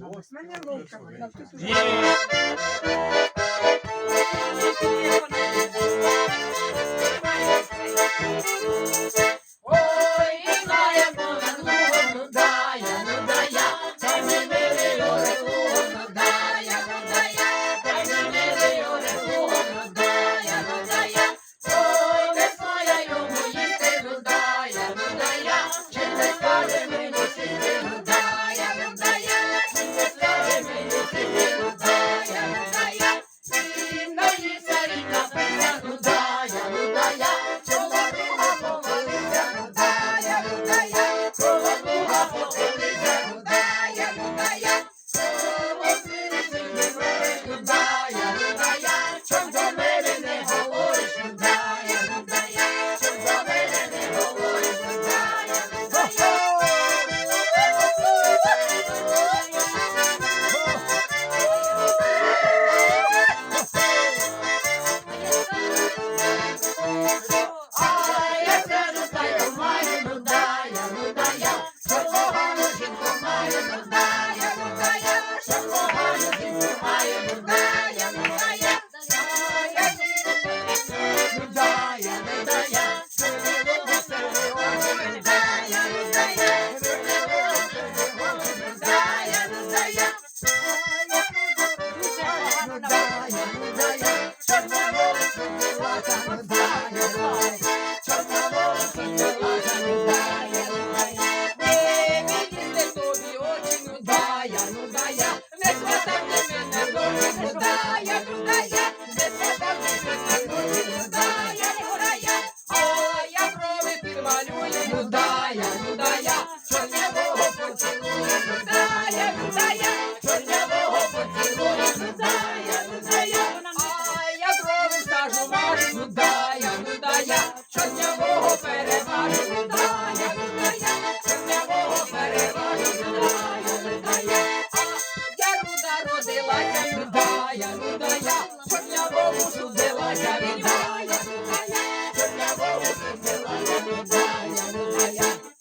У мене ловка. Thank you. Bye. малює людая, людая, чорнявого поцілує, людая, людая, чорнявого я людая, людая, а я брови стажу вашу, людая, людая, чорнявого переважу, людая, я чорнявого переважу, я людая, а я руда родилася, я людая, чорнявому я людая.